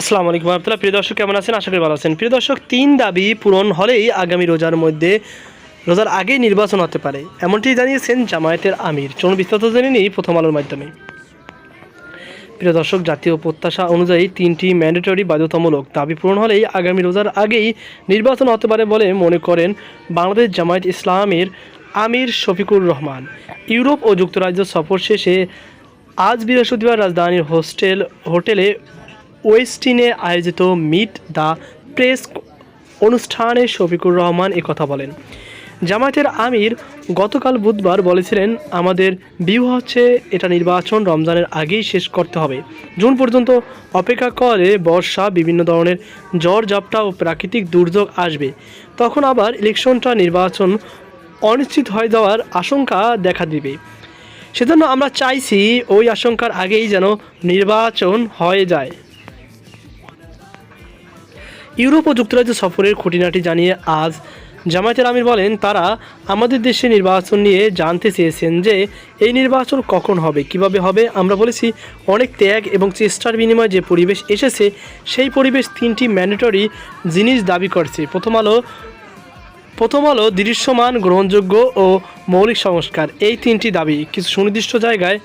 আসসালামু আলাইকুম রহমতুল্লাহ। প্রিয় দর্শক, কেমন আছেন? আশা করি ভালো আছেন। প্রিয় দর্শক, তিন দাবি পূরণ হলেই আগামী রোজার মধ্যে রোজার আগেই নির্বাচন হতে পারে, এমনটি জানিয়েছেন জামায়াতের আমির। চলুন বিস্তারিত জেনে নিই প্রথম আলোর মাধ্যমে। প্রিয় দর্শক, জাতীয় প্রত্যাশা অনুযায়ী তিনটি ম্যান্ডেটরি বাধ্যতামূলক দাবি পূরণ হলেই আগামী রোজার আগেই নির্বাচন হতে পারে বলে মনে করেন বাংলাদেশ জামায়াত ইসলামের আমির শফিকুর রহমান। ইউরোপ ও যুক্তরাজ্য সফর শেষে আজ বৃহস্পতিবার রাজধানীর হোস্টেল, হোটেলে ওয়েস্টিনে আয়োজিত মিট দ্য প্রেস অনুষ্ঠানে শফিকুর রহমান কথা বলেন। জামায়াতের আমির গতকাল বুধবার বলেছিলেন, আমাদের ভিউ হচ্ছে, এটা নির্বাচন রমজানের আগেই শেষ করতে হবে। জুন পর্যন্ত অপেক্ষা করে বর্ষা, বিভিন্ন ধরনের জ্বর ঝাপটা ও প্রাকৃতিক দুর্যোগ আসবে। তখন আবার ইলেকশনটা নির্বাচন অনিশ্চিত হয়ে যাওয়ার আশঙ্কা দেখা দিবে। সেজন্য আমরা চাইছি ওই আশঙ্কার আগেই যেন নির্বাচন হয়ে যায়। ইউরোপ ও যুক্তরাজ্য সফরের খুঁটিনাটি জানিয়ে আজ জামায়াতের আমির বলেন, তারা আমাদের দেশে নির্বাচন নিয়ে জানতে চেয়েছেন যে এই নির্বাচন কখন হবে, কীভাবে হবে। আমরা বলেছি, অনেক ত্যাগ এবং চেষ্টার বিনিময়ে যে পরিবেশ এসেছে, সেই পরিবেশ তিনটি ম্যান্ডেটরি জিনিস দাবি করছে। প্রথম আলো প্রথম আলো দৃশ্যমান, গ্রহণযোগ্য ও মৌলিক সংস্কার, এই তিনটি দাবি। কিছু সুনির্দিষ্ট জায়গায়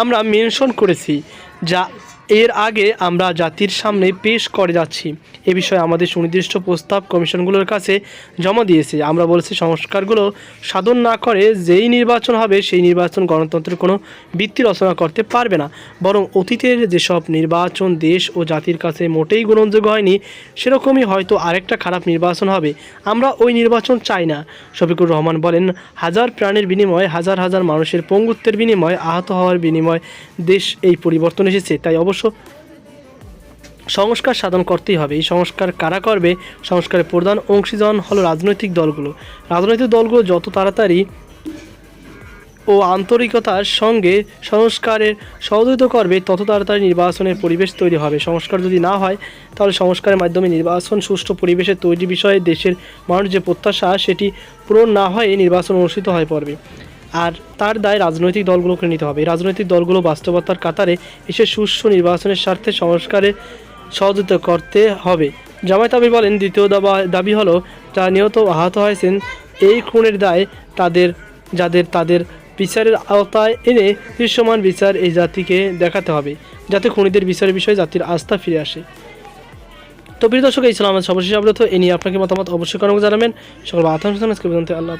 আমরা মেনশন করেছি। যা এর আগে আমরা জাতির সামনে পেশ করে যাচ্ছি। এ বিষয়ে আমাদের সুনির্দিষ্ট প্রস্তাব কমিশনগুলোর কাছে জমা দিয়েছে। আমরা বলেছি সংস্কারগুলো সাধন না করে যেই নির্বাচন হবে, সেই নির্বাচন গণতন্ত্রের কোনো ভিত্তি রচনা করতে পারবে না। বরং অতীতের যেসব নির্বাচন দেশ ও জাতির কাছে মোটেই গ্রহণযোগ্য হয়নি, সেরকমই হয়তো আরেকটা খারাপ নির্বাচন হবে। আমরা ওই নির্বাচন চাই না। শফিকুর রহমান বলেন, হাজার প্রাণের বিনিময়ে, হাজার হাজার মানুষের পঙ্গুত্বের বিনিময়ে, আহত হওয়ার বিনিময়ে দেশ এই পরিবর্তন এসেছে, তাই অবশ্য সংস্কার সাধন করতেই হবে। এই সংস্কার কারা করবে? সংস্কারের প্রধান অংশীজন হলো রাজনৈতিক দলগুলো। রাজনৈতিক দলগুলো যত তাড়াতাড়ি ও আন্তরিকতার সঙ্গে সংস্কারের সহযোগিতা করবে, তত তাড়াতাড়ি নির্বাচনের পরিবেশ তৈরি হবে। সংস্কার যদি না হয়, তাহলে সংস্কারের মাধ্যমে নির্বাচন সুষ্ঠু পরিবেশে তৈরি বিষয়ে দেশের মানুষ যে প্রত্যাশা, সেটি পূরণ না হয়ে নির্বাচন অনুষ্ঠিত হয়ে পড়বে। আর তার দায় রাজনৈতিক দলগুলোকে নিতে হবে। রাজনৈতিক দলগুলো বাস্তবতার কাতারে এসে সুষ্ঠু নির্বাচনের স্বার্থে সংস্কারে সহযোগিতা করতে হবে। জামায়াত আমির বলেন, দ্বিতীয় দাবা, দাবি হলো যারা নিহত আহত হয়েছেন, এই খুনের দায় তাদের, যাদের তাদের বিচারের আওতায় এনে দৃশ্যমান বিচার এই জাতিকে দেখাতে হবে, যাতে খুনিদের বিচারের বিষয়ে জাতির আস্থা ফিরে আসে। তো প্রিয় দর্শক, এই ছিল আমাদের সর্বশেষ আবৃত এ নিয়ে আপনাকে মতামত অবশ্যই কর্ম জানাবেন। সকল আল্লাহ